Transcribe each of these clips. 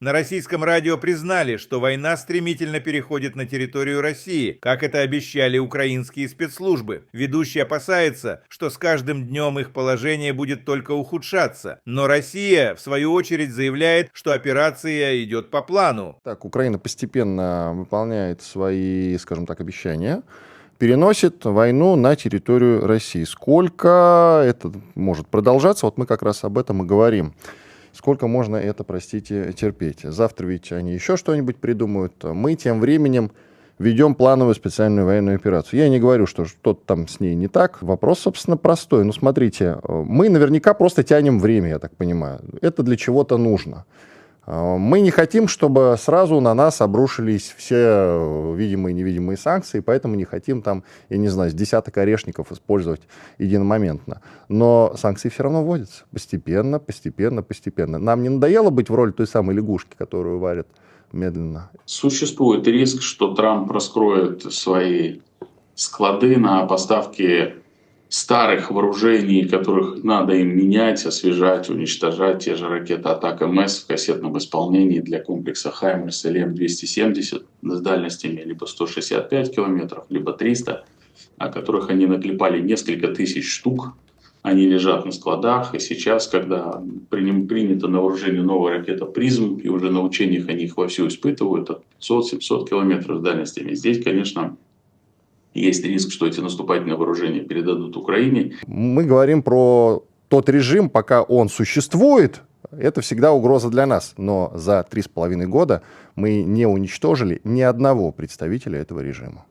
На российском радио признали, что война стремительно переходит на территорию России, как это обещали украинские спецслужбы. Ведущий опасается, что с каждым днем их положение будет только ухудшаться. Но Россия, в свою очередь, заявляет, что операция идет по плану. Так, Украина постепенно выполняет свои, скажем так, обещания, переносит войну на территорию России. Сколько это может продолжаться, вот мы как раз об этом и говорим. Сколько можно это, простите, терпеть? Завтра ведь они еще что-нибудь придумают. Мы тем временем ведем плановую специальную военную операцию. Я не говорю, что что-то там с ней не так. Вопрос, собственно, простой. Ну, смотрите, мы наверняка просто тянем время, я так понимаю. Это для чего-то нужно. А, Мы не хотим, чтобы сразу на нас обрушились все э, видимые и невидимые санкции, поэтому не хотим там, я не знаю, с десяток орешников использовать единомоментно. Но санкции все равно вводятся постепенно, постепенно, постепенно. Нам не надоело быть в роли той самой лягушки, которую варят медленно. Существует риск, что Трамп раскроет свои склады на поставки старых вооружений, которых надо им менять, освежать, уничтожать. Те же ракеты атак МС в кассетном исполнении для комплекса Хаймерс или М270 с дальностями либо 165 километров, либо 300, о которых они наклепали несколько тысяч штук. Они лежат на складах, и сейчас, когда принято на вооружение новая ракета «Призм», и уже на учениях они их вовсю испытывают, от 500-700 километров с дальностями. Здесь, конечно, есть риск, что эти наступательные вооружения передадут Украине. Мы говорим про тот режим, пока он существует, это всегда угроза для нас. Но за три с половиной года мы не уничтожили ни одного представителя этого режима.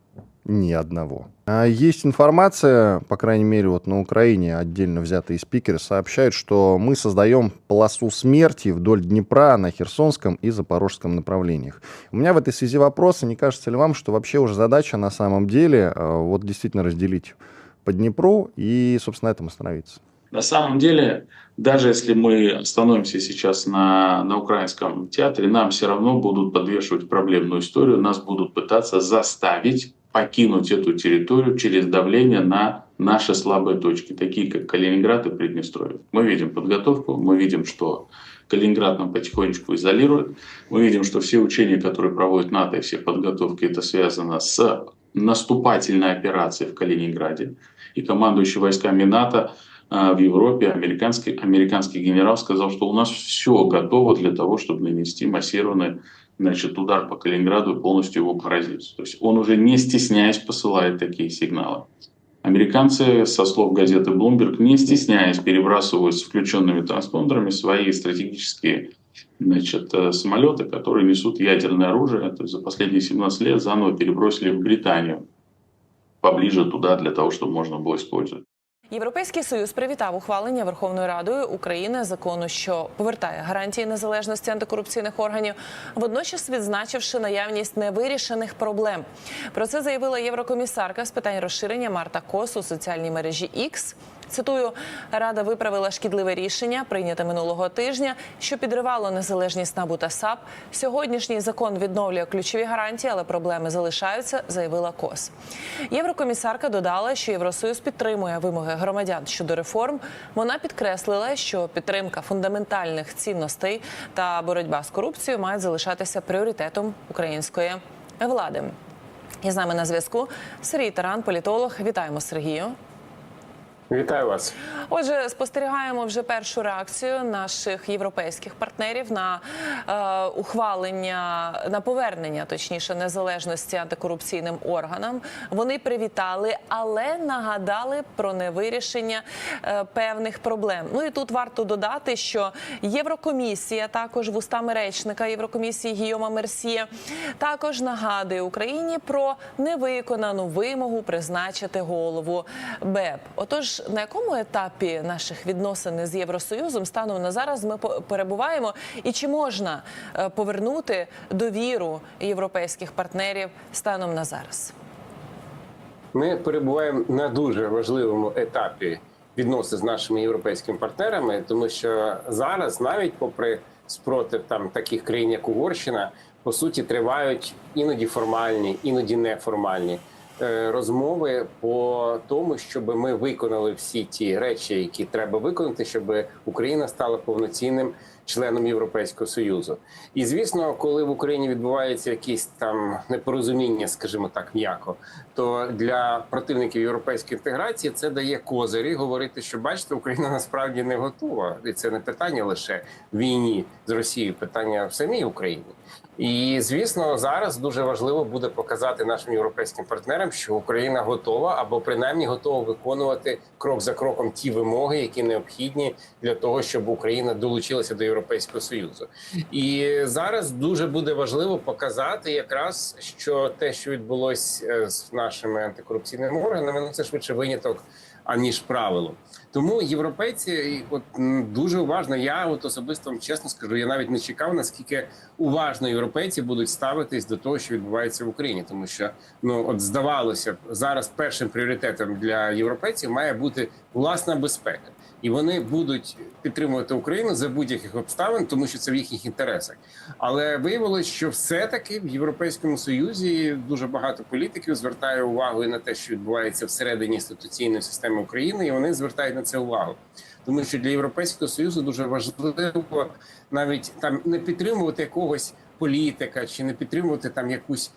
Ни одного. А Есть информация, по крайней мере, вот на Украине отдельно взятые спикеры сообщают, что мы создаем полосу смерти вдоль Днепра на Херсонском и Запорожском направлениях. У меня в этой связи вопрос, и не кажется ли вам, что вообще уже задача на самом деле э, вот действительно разделить по Днепру и, собственно, на этом остановиться? На самом деле, даже если мы остановимся сейчас на, на украинском театре, нам все равно будут подвешивать проблемную историю, нас будут пытаться заставить покинуть эту территорию через давление на наши слабые точки, такие как Калининград и Приднестровье. Мы видим подготовку, мы видим, что Калининград нам потихонечку изолирует. Мы видим, что все учения, которые проводит НАТО и все подготовки, это связано с наступательной операцией в Калининграде. И командующий войсками НАТО а, в Европе, американский, американский генерал сказал, что у нас все готово для того, чтобы нанести массированный значит, удар по Калининграду и полностью его поразить. То есть он уже не стесняясь посылает такие сигналы. Американцы, со слов газеты Bloomberg, не стесняясь, перебрасывают с включенными транспондерами свои стратегические значит, э, самолеты, которые несут ядерное оружие. То есть за последние 17 лет заново перебросили в Британию поближе туда для того, чтобы можно было использовать. Європейський союз привітав ухвалення Верховною Радою України закону, що повертає гарантії незалежності антикорупційних органів, водночас відзначивши наявність невирішених проблем. Про це заявила єврокомісарка з питань розширення Марта Кос у соціальній мережі X. Цитую, рада виправила шкідливе рішення, прийняте минулого тижня, що підривало незалежність НАБУ та САП. Сьогоднішній закон відновлює ключові гарантії, але проблеми залишаються, заявила Кос. Єврокомісарка додала, що Євросоюз підтримує вимоги громадян щодо реформ. Вона підкреслила, що підтримка фундаментальних цінностей та боротьба з корупцією мають залишатися пріоритетом української влади. І з нами на зв'язку Сергій Таран, політолог. Вітаємо Сергію. Вітаю вас. Отже, спостерігаємо вже першу реакцію наших європейських партнерів на е, ухвалення на повернення, точніше, незалежності антикорупційним органам. Вони привітали, але нагадали про невирішення е, певних проблем. Ну і тут варто додати, що Єврокомісія, також вустами речника Єврокомісії Гійома Мерсія, також нагадує Україні про невиконану вимогу призначити голову БЕП. Отож, на якому етапі наших відносин з Євросоюзом станом на зараз ми перебуваємо, і чи можна е, повернути довіру європейських партнерів станом на зараз? Ми перебуваємо на дуже важливому етапі відносин з нашими європейськими партнерами, тому що зараз, навіть попри спротив там таких країн, як Угорщина, по суті, тривають іноді формальні, іноді неформальні розмови по тому, щоб ми виконали всі ті речі, які треба виконати, щоб Україна стала повноцінним членом Європейського союзу. І звісно, коли в Україні відбувається якісь там непорозуміння, скажімо так, м'яко, то для противників європейської інтеграції це дає козирі говорити, що бачите, Україна насправді не готова, і це не питання лише війні з Росією, питання в самій Україні. І звісно, зараз дуже важливо буде показати нашим європейським партнерам, що Україна готова або принаймні готова виконувати крок за кроком ті вимоги, які необхідні для того, щоб Україна долучилася до Європейського союзу. І зараз дуже буде важливо показати, якраз що те, що відбулось е, з нашими антикорупційними органами, ну це швидше виняток аніж правило. Тому європейці от дуже уважно. Я от особисто чесно скажу, я навіть не чекав, наскільки уважно європейці будуть ставитись до того, що відбувається в Україні, тому що ну от здавалося б, зараз першим пріоритетом для європейців має бути власна безпека. І вони будуть підтримувати Україну за будь-яких обставин, тому що це в їхніх інтересах. Але виявилось, що все-таки в Європейському Союзі дуже багато політиків звертає увагу на те, що відбувається всередині інституційної системи України, і вони звертають на це увагу. Тому що для Європейського союзу дуже важливо навіть там не підтримувати якогось політика чи не підтримувати там якусь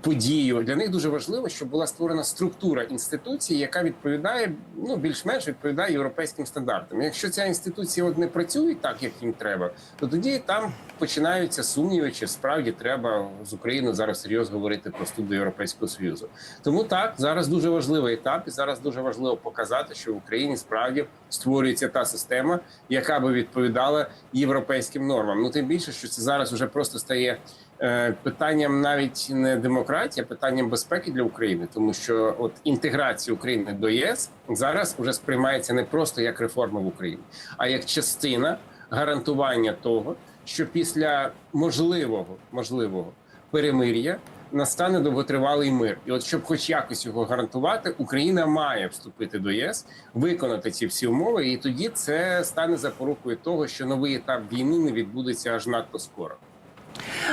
подію. Для них дуже важливо, щоб була створена структура інституції, яка відповідає ну більш-менш відповідає європейським стандартам. Якщо ця інституція от не працює так, як їм треба, то тоді там починаються сумніви, чи справді треба з Україною зараз серйозно говорити про вступ до європейського союзу. Тому так зараз дуже важливий етап, і зараз дуже важливо показати, що в Україні справді створюється та система, яка би відповідала європейським нормам. Ну тим більше, що це зараз вже просто стає питанням навіть не демократії, а питанням безпеки для України, тому що от інтеграція України до ЄС зараз вже сприймається не просто як реформа в Україні, а як частина гарантування того, що після можливого можливого перемир'я настане довготривалий мир. І от щоб хоч якось його гарантувати, Україна має вступити до ЄС, виконати ці всі умови, і тоді це стане запорукою того, що новий етап війни не відбудеться аж надто скоро.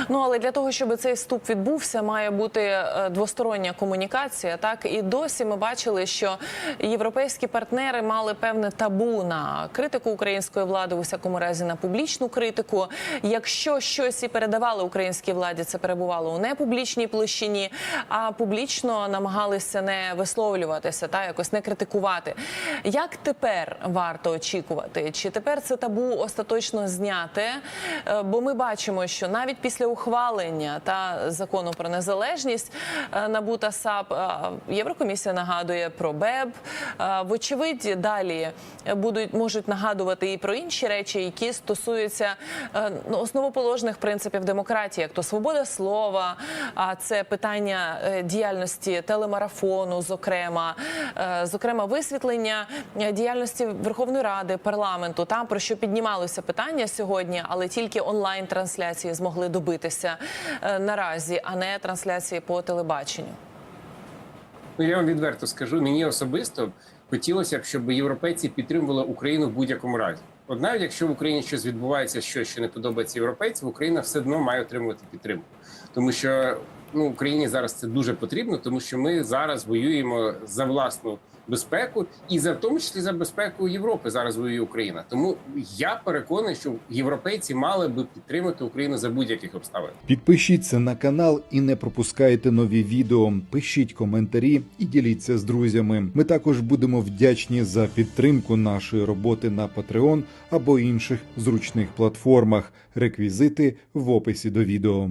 Ну але для того, щоб цей вступ відбувся, має бути е, двостороння комунікація. Так і досі ми бачили, що європейські партнери мали певне табу на критику української влади, у всякому разі на публічну критику. Якщо щось і передавали українській владі, це перебувало у непублічній площині, а публічно намагалися не висловлюватися та якось не критикувати. Як тепер варто очікувати? Чи тепер це табу остаточно зняте? Бо ми бачимо, що навіть після ухвалення та закону про незалежність е, НАБУ та САП е, Єврокомісія нагадує про БЕБ. Е, Вочевидь, далі будуть можуть нагадувати і про інші речі, які стосуються ну, основоположних принципів демократії, як то свобода слова, а це питання діяльності телемарафону, зокрема, зокрема, висвітлення діяльності Верховної Ради, парламенту, там про що піднімалося питання сьогодні, але тільки онлайн трансляції змогли добитися е, наразі, а не трансляції по телебаченню. Ну я вам відверто скажу, мені особисто хотілося б, щоб європейці підтримували Україну в будь-якому разі. Однак, якщо в Україні щось відбувається, що що не подобається європейцям, Україна все одно має отримувати підтримку, тому що ну Україні зараз це дуже потрібно, тому що ми зараз воюємо за власну безпеку і за в тому числі за безпеку Європи. Зараз воює Україна. Тому я переконаний, що європейці мали би підтримати Україну за будь-яких обставин. Підпишіться на канал і не пропускайте нові відео. Пишіть коментарі і діліться з друзями. Ми також будемо вдячні за підтримку нашої роботи на Patreon або інших зручних платформах. Реквізити в описі до відео.